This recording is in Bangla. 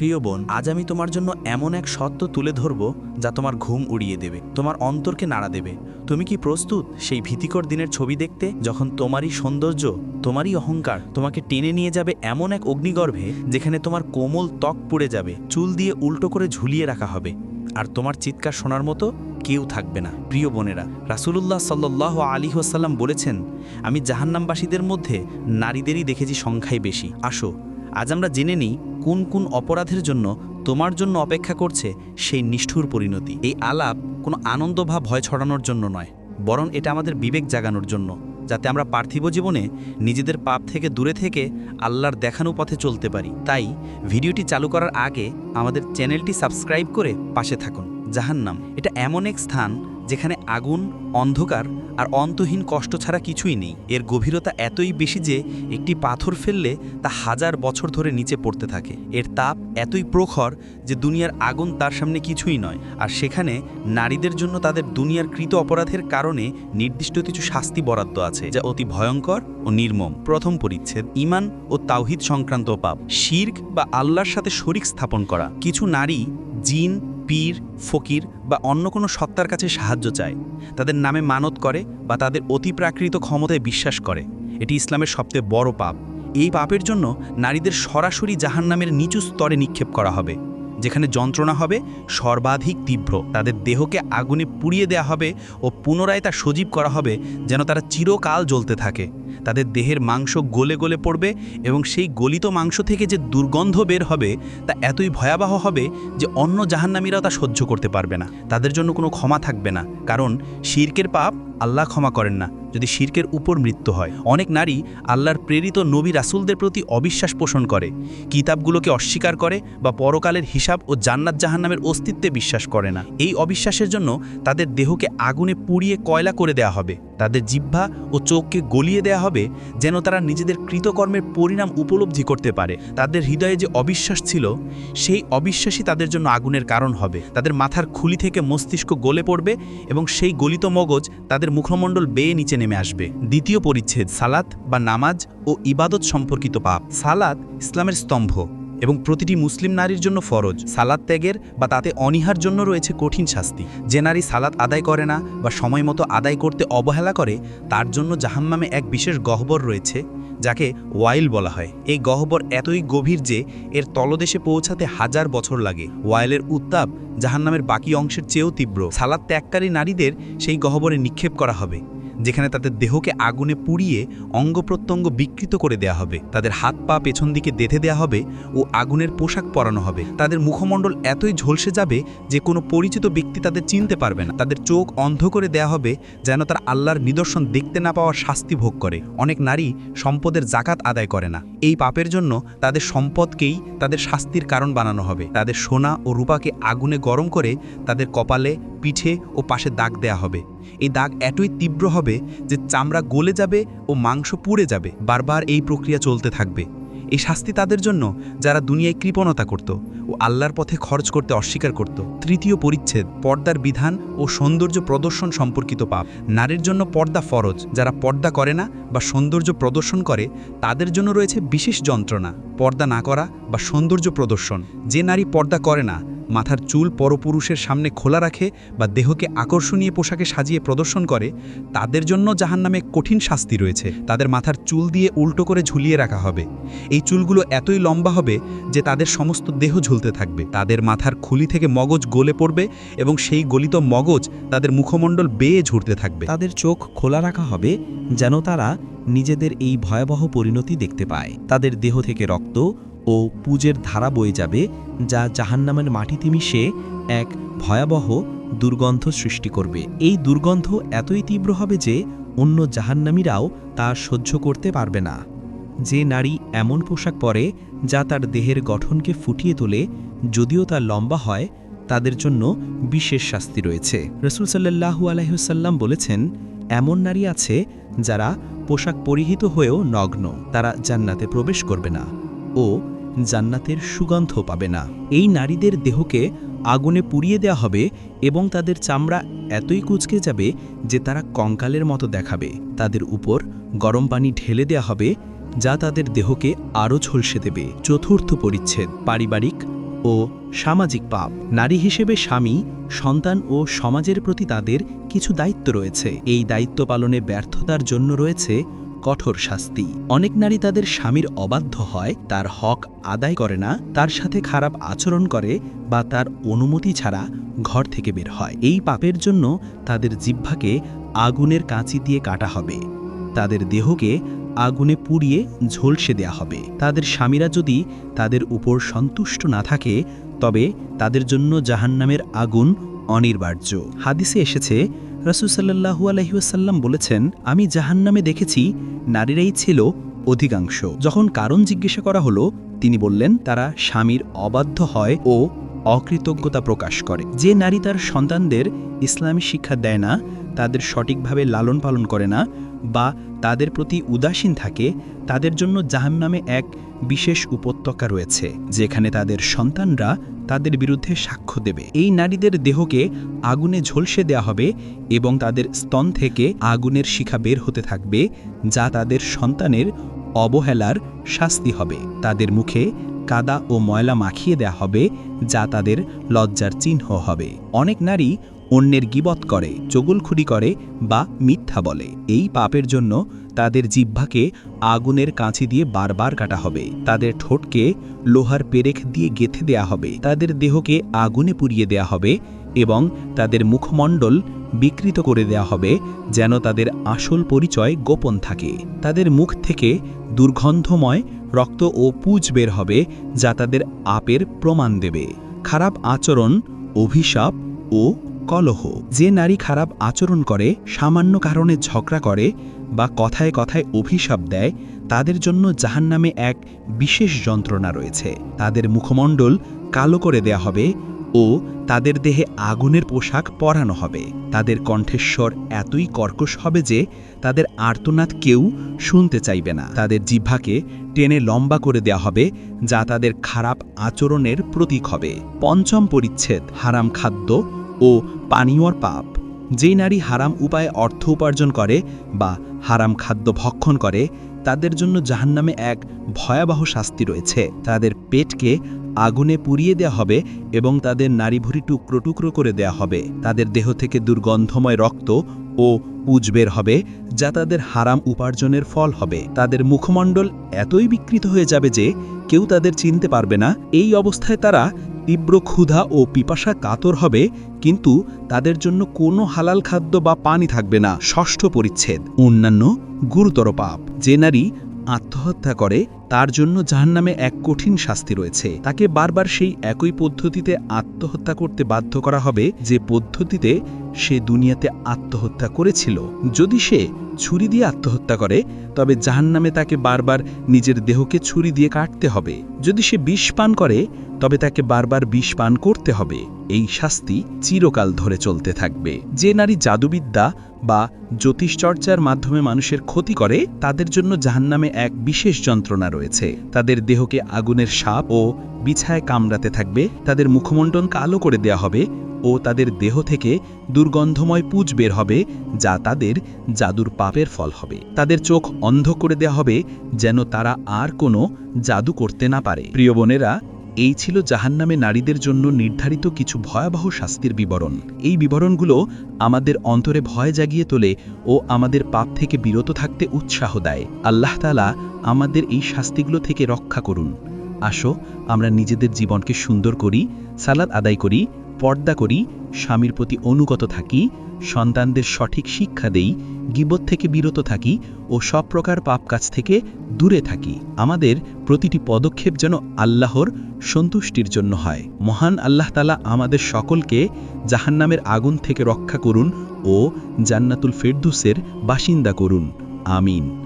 প্রিয় বোন, আজ আমি তোমার জন্য এমন এক সত্য তুলে ধরব যা তোমার ঘুম উড়িয়ে দেবে, তোমার অন্তরকে নাড়া দেবে। তুমি কি প্রস্তুত সেই ভীতিকর দিনের ছবি দেখতে, যখন তোমারই সৌন্দর্য, তোমারই অহংকার তোমাকে টেনে নিয়ে যাবে এমন এক অগ্নিগর্ভে, যেখানে তোমার কোমল ত্বক পুড়ে যাবে, চুল দিয়ে উল্টো করে ঝুলিয়ে রাখা হবে, আর তোমার চিৎকার শোনার মতো কেউ থাকবে না। প্রিয় বোনেরা, রাসুলুল্লাহ সাল্লাহ আলী ওসাল্লাম বলেছেন, আমি জাহান্নামবাসীদের মধ্যে নারীদেরই দেখেছি সংখ্যায় বেশি। আসো আজ আমরা জেনে নিই কোন কোন অপরাধের জন্য তোমার জন্য অপেক্ষা করছে সেই নিষ্ঠুর পরিণতি। এই আলাপ কোনো আনন্দ বা ভয় ছড়ানোর জন্য নয়, বরং এটা আমাদের বিবেক জাগানোর জন্য, যাতে আমরা পার্থিব জীবনে নিজেদের পাপ থেকে দূরে থেকে আল্লাহর দেখানো পথে চলতে পারি। তাই ভিডিওটি চালু করার আগে আমাদের চ্যানেলটি সাবস্ক্রাইব করে পাশে থাকুন। জাহান্নাম, এটা এমন এক স্থান যেখানে আগুন, অন্ধকার আর অন্তহীন কষ্ট ছাড়া কিছুই নেই। এর গভীরতা এতই বেশি যে একটি পাথর ফেললে তা হাজার বছর ধরে নিচে পড়তে থাকে। এর তাপ এতই প্রখর যে দুনিয়ার আগুন তার সামনে কিছুই নয়। আর সেখানে নারীদের জন্য তাদের দুনিয়ার কৃত অপরাধের কারণে নির্দিষ্ট কিছু শাস্তি বরাদ্দ আছে, যা অতি ভয়ঙ্কর ও নির্মম। প্রথম পরিচ্ছেদ ইমান ও তাওহিদ সংক্রান্ত পাপ। শির্ক বা আল্লাহর সাথে শরিক স্থাপন করা। কিছু নারী জিন, পীর ফকির বা অন্য কোনো সত্তার কাছে সাহায্য চায়। তাদের নামে মানত করে বা তাদের অতিপ্রাকৃত ক্ষমতায় বিশ্বাস করে। এটি ইসলামের সবচেয়ে বড় পাপ। এই পাপের জন্য নারীদের সরাসরি জাহান্নামের নিচু স্তরে নিক্ষেপ করা হবে, যেখানে যন্ত্রণা হবে, সর্বাধিক তীব্র, তাদের দেহকে আগুনে পুড়িয়ে দেয়া হবে ও পুনরায় তা সজীব করা হবে, যেন তারা চিরকাল জ্বলতে থাকে। তাদের দেহের মাংস গলে গলে পড়বে এবং সেই গলিত মাংস থেকে যে দুর্গন্ধ বের হবে তা এতই ভয়াবহ হবে যে অন্য জাহান্নামীরাও তা সহ্য করতে পারবে না। তাদের জন্য কোনো ক্ষমা থাকবে না। কারণ শির্কের পাপ আল্লাহ ক্ষমা করেন না, যদি শির্কের উপর মৃত্যু হয়। অনেক নারী আল্লাহর প্রেরিত নবী রাসুলদের প্রতি অবিশ্বাস পোষণ করে, কিতাবগুলোকে অস্বীকার করে বা পরকালের হিসাব ও জান্নাত জাহান্নামের অস্তিত্বে বিশ্বাস করে না। এই অবিশ্বাসের জন্য তাদের দেহকে আগুনে পুড়িয়ে কয়লা করে দেয়া হবে, তাদের জিহ্বা ও চোখকে গলিয়ে দেয়া হবে, যেন তারা নিজেদের কৃতকর্মের পরিণাম উপলব্ধি করতে পারে। তাদের হৃদয়ে যে অবিশ্বাস ছিল, সেই অবিশ্বাসই তাদের জন্য আগুনের কারণ হবে। তাদের মাথার খুলি থেকে মস্তিষ্ক গলে পড়বে এবং সেই গলিত মগজ তাদের মুখমণ্ডল বেয়ে নিচে নেমে আসবে। দ্বিতীয় পরিচ্ছেদ, সালাত বা নামাজ ও ইবাদত সম্পর্কিত পাপ। সালাত ইসলামের স্তম্ভ এবং প্রতিটি মুসলিম নারীর জন্য ফরজ। সালাদ ত্যাগের বা তাতে অনিহার জন্য রয়েছে কঠিন শাস্তি। যে নারী সালাদ আদায় করে না বা সময় মতো আদায় করতে অবহেলা করে, তার জন্য জাহাম্মামে এক বিশেষ গহ্বর রয়েছে যাকে ওয়াইল বলা হয়। এই গহ্বর এতই গভীর যে এর তলদেশে পৌঁছাতে হাজার বছর লাগে। ওয়াইলের উত্তাপ জাহান্নামের বাকি অংশের চেয়েও তীব্র। সালাদ ত্যাগকারী নারীদের সেই গহ্বরে নিক্ষেপ করা হবে। যেখানে তাদের দেহকে আগুনে পুড়িয়ে অঙ্গ প্রত্যঙ্গ বিকৃত করে দেয়া হবে। তাদের হাত পা পেছন দিকে বেঁধে দেয়া হবে ও আগুনের পোশাক পরানো হবে। তাদের মুখমণ্ডল এতই ঝলসে যাবে যে কোনো পরিচিত ব্যক্তি তাদের চিনতে পারবে না। তাদের চোখ অন্ধ করে দেয়া হবে যেন তারা আল্লাহর নিদর্শন দেখতে না পাওয়ার শাস্তি ভোগ করে। অনেক নারী সম্পদের জাকাত আদায় করে না। এই পাপের জন্য তাদের সম্পদকেই তাদের শাস্তির কারণ বানানো হবে। তাদের সোনা ও রূপাকে আগুনে গরম করে তাদের কপালে, পিঠে ও পাশে দাগ দেয়া হবে। এই দাগ এতই তীব্র হবে যে চামড়া গলে যাবে ও মাংস পুড়ে যাবে। বারবার এই প্রক্রিয়া চলতে থাকবে। এই শাস্তি তাদের জন্য যারা দুনিয়ায় কৃপণতা করত ও আল্লাহর পথে খরচ করতে অস্বীকার করত। তৃতীয় পরিচ্ছেদ, পর্দার বিধান ও সৌন্দর্য প্রদর্শন সম্পর্কিত পাপ। নারীর জন্য পর্দা ফরজ, যারা পর্দা করে না বা সৌন্দর্য প্রদর্শন করে, তাদের জন্য রয়েছে বিশেষ যন্ত্রণা, পর্দা না করা বা সৌন্দর্য প্রদর্শন। যে নারী পর্দা করে না, মাথার চুল পরপুরুষের সামনে খোলা রাখে বা দেহকে আকর্ষণীয় পোশাকে সাজিয়ে প্রদর্শন করে, তাদের জন্য জাহান নামে কঠিন শাস্তি রয়েছে। তাদের মাথার চুল দিয়ে উল্টো করে ঝুলিয়ে রাখা হবে। এই চুলগুলো এতই লম্বা হবে যে তাদের সমস্ত দেহ ঝুলতে থাকবে। তাদের মাথার খুলি থেকে মগজ গলে পড়বে এবং সেই গলিত মগজ তাদের মুখমণ্ডল বেয়ে ঝুরতে থাকবে। তাদের চোখ খোলা রাখা হবে যেন তারা নিজেদের এই ভয়াবহ পরিণতি দেখতে পায়। তাদের দেহ থেকে রক্ত ও পুজের ধারা বয়ে যাবে, যা জাহান্নামের মাটিতে মিশে এক ভয়াবহ দুর্গন্ধ সৃষ্টি করবে। এই দুর্গন্ধ এতই তীব্র হবে যে অন্য জাহান্নামীরাও তা সহ্য করতে পারবে না। যে নারী এমন পোশাক পরে, যা তার দেহের গঠনকে ফুটিয়ে তোলে, যদিও তা লম্বা হয়, তাদের জন্য বিশেষ শাস্তি রয়েছে। রসুল সাল্লাহু বলেছেন, এমন নারী আছে যারা পোশাক পরিহিত হয়েও নগ্ন, তারা জান্নাতে প্রবেশ করবে না ও জান্নাতের সুগন্ধ পাবে না। এই নারীদের দেহকে আগুনে পুড়িয়ে দেওয়া হবে এবং তাদের চামড়া এতই কুচকে যাবে যে তারা কঙ্কালের মতো দেখাবে। তাদের উপর গরম পানি ঢেলে দেওয়া হবে যা তাদের দেহকে আরও ঝলসে দেবে। চতুর্থ পরিচ্ছেদ, পারিবারিক ও সামাজিক পাপ। নারী হিসেবে স্বামী, সন্তান ও সমাজের প্রতি তাদের কিছু দায়িত্ব রয়েছে। এই দায়িত্ব পালনে ব্যর্থতার জন্য রয়েছে কঠোর শাস্তি। অনেক নারী তাদের স্বামীর অবাধ্য হয়, তার হক আদায় করে না, তার সাথে খারাপ আচরণ করে বা তার অনুমতি ছাড়া ঘর থেকে বের হয়। এই পাপের জন্য তাদের জিহ্বাকে আগুনের কাঁচি দিয়ে কাটা হবে। তাদের দেহকে আগুনে পুড়িয়ে ঝলসে দেয়া হবে। তাদের স্বামীরা যদি তাদের উপর সন্তুষ্ট না থাকে, তবে তাদের জন্য জাহান্নামের আগুন অনিবার্য। হাদিসে এসেছে রসুসাল্লাহু আলহিউসাল্লাম বলেছেন, আমি জাহান্নামে দেখেছি, নারীরাই ছিল অধিকাংশ। যখন কারণ জিজ্ঞাসা করা হলো, তিনি বললেন, তারা স্বামীর অবাধ্য হয় ও অকৃতজ্ঞতা প্রকাশ করে। যে নারী তার সন্তানদের ইসলামী শিক্ষা দেয় না তাদের সঠিকভাবে লালন পালন করে না বা তাদের প্রতি উদাসীন থাকে, তাদের জন্য জাহান্নামে এক বিশেষ উপত্যকা রয়েছে, যেখানে তাদের সন্তানরা তাদের বিরুদ্ধে সাক্ষ্য দেবে। এই নারীদের দেহকে আগুনে ঝলসে দেয়া হবে এবং তাদের স্তন থেকে আগুনের শিখা বের হতে থাকবে, যা তাদের সন্তানের অবহেলার শাস্তি হবে। তাদের মুখে কাদা ও ময়লা মাখিয়ে দেয়া হবে, যা তাদের লজ্জার চিহ্ন হবে। অনেক নারী অন্যের গিবত করে, চগুলখুরি করে বা মিথ্যা বলে। এই পাপের জন্য তাদের জিহ্বাকে আগুনের কাঁচি দিয়ে বারবার কাটা হবে। তাদের ঠোঁটকে লোহার পেরেক দিয়ে গেথে দেয়া হবে। তাদের দেহকে আগুনে পুড়িয়ে দেয়া হবে এবং তাদের মুখমণ্ডল বিকৃত করে দেয়া হবে যেন তাদের আসল পরিচয় গোপন থাকে। তাদের মুখ থেকে দুর্গন্ধময় রক্ত ও পুজ বের হবে যা তাদের আপের প্রমাণ দেবে। খারাপ আচরণ, অভিশাপ ও কলহ, যে নারী খারাপ আচরণ করে, সামান্য কারণে ঝগড়া করে বা কথায় কথায় অভিশাপ দেয়, তাদের জন্য জাহান্নামে এক বিশেষ যন্ত্রণা রয়েছে। তাদের মুখমণ্ডল কালো করে দেয়া হবে ও তাদের দেহে আগুনের পোশাক পরানো হবে। তাদের কণ্ঠেশ্বর এতই কর্কশ হবে যে তাদের আর্তনাদ কেউ শুনতে চাইবে না। তাদের জিহ্বাকে টেনে লম্বা করে দেয়া হবে, যা তাদের খারাপ আচরণের প্রতীক হবে। পঞ্চম পরিচ্ছেদ, হারাম খাদ্য ও পানীয়র পাপ। যে নারী হারাম উপায়ে অর্থ উপার্জন করে বা হারাম খাদ্য ভক্ষণ করে, তাদের জন্য জাহান্নামে এক ভয়াবহ শাস্তি রয়েছে। তাদের পেটকে আগুনে পুড়িয়ে দেয়া হবে এবং তাদের নারীভুরি টুকরো টুকরো করে দেয়া হবে। তাদের দেহ থেকে দুর্গন্ধময় রক্ত ও পুজ বের হবে, যা তাদের হারাম উপার্জনের ফল হবে। তাদের মুখমণ্ডল এতই বিকৃত হয়ে যাবে যে কেউ তাদের চিনতে পারবে না। এই অবস্থায় তারা তীব্র ক্ষুধা ও পিপাসা কাতর হবে, কিন্তু তাদের জন্য কোনো হালাল খাদ্য বা পানি থাকবে না। ষষ্ঠ পরিচ্ছেদ, অন্যান্য গুরুতর পাপ। যে নারী আত্মহত্যা করে, তার জন্য জাহান্নামে এক কঠিন শাস্তি রয়েছে। তাকে বারবার সেই একই পদ্ধতিতে আত্মহত্যা করতে বাধ্য করা হবে, যে পদ্ধতিতে সে দুনিয়াতে আত্মহত্যা করেছিল। যদি সে ছুরি দিয়ে আত্মহত্যা করে, তবে জাহান্নামে তাকে বারবার নিজের দেহকে ছুরি দিয়ে কাটতে হবে। যদি সে বিষ পান করে, তবে তাকে বারবার বিষ পান করতে হবে। এই শাস্তি চিরকাল ধরে চলতে থাকবে। যে নারী জাদুবিদ্যা বা জ্যোতিষচর্চার মাধ্যমে মানুষের ক্ষতি করে, তাদের জন্য জাহান্নামে এক বিশেষ যন্ত্রণা রয়েছে। তাদের দেহকে আগুনের সাপ ও বিছায় কামড়াতে থাকবে, তাদের মুখমণ্ডল কালো করে দেয়া হবে ও তাদের দেহ থেকে দুর্গন্ধময় পুজ বের হবে, যা তাদের জাদুর পাপের ফল হবে। তাদের চোখ অন্ধ করে দেয়া হবে, যেন তারা আর কোনো জাদু করতে না পারে। প্রিয় বোনেরা, এই ছিল জাহান্নামে নারীদের জন্য নির্ধারিত কিছু ভয়াবহ শাস্তির বিবরণ। এই বিবরণগুলো আমাদের অন্তরে ভয় জাগিয়ে তোলে ও আমাদের পাপ থেকে বিরত থাকতে উৎসাহ দেয়। আল্লাহ তালা আমাদের এই শাস্তিগুলো থেকে রক্ষা করুন। আসো, আমরা নিজেদের জীবনকে সুন্দর করি সালাদ আদায় করি পর্দা করি, স্বামীর প্রতি অনুগত থাকি, সন্তানদের সঠিক শিক্ষা দেই, গিবত থেকে বিরত থাকি ও সব প্রকার পাপ কাজ থেকে দূরে থাকি। আমাদের প্রতিটি পদক্ষেপ যেন আল্লাহর সন্তুষ্টির জন্য হয়। মহান আল্লাহ তালা আমাদের সকলকে জাহান্নামের আগুন থেকে রক্ষা করুন ও জান্নাতুল ফেরদুসের বাসিন্দা করুন। আমিন।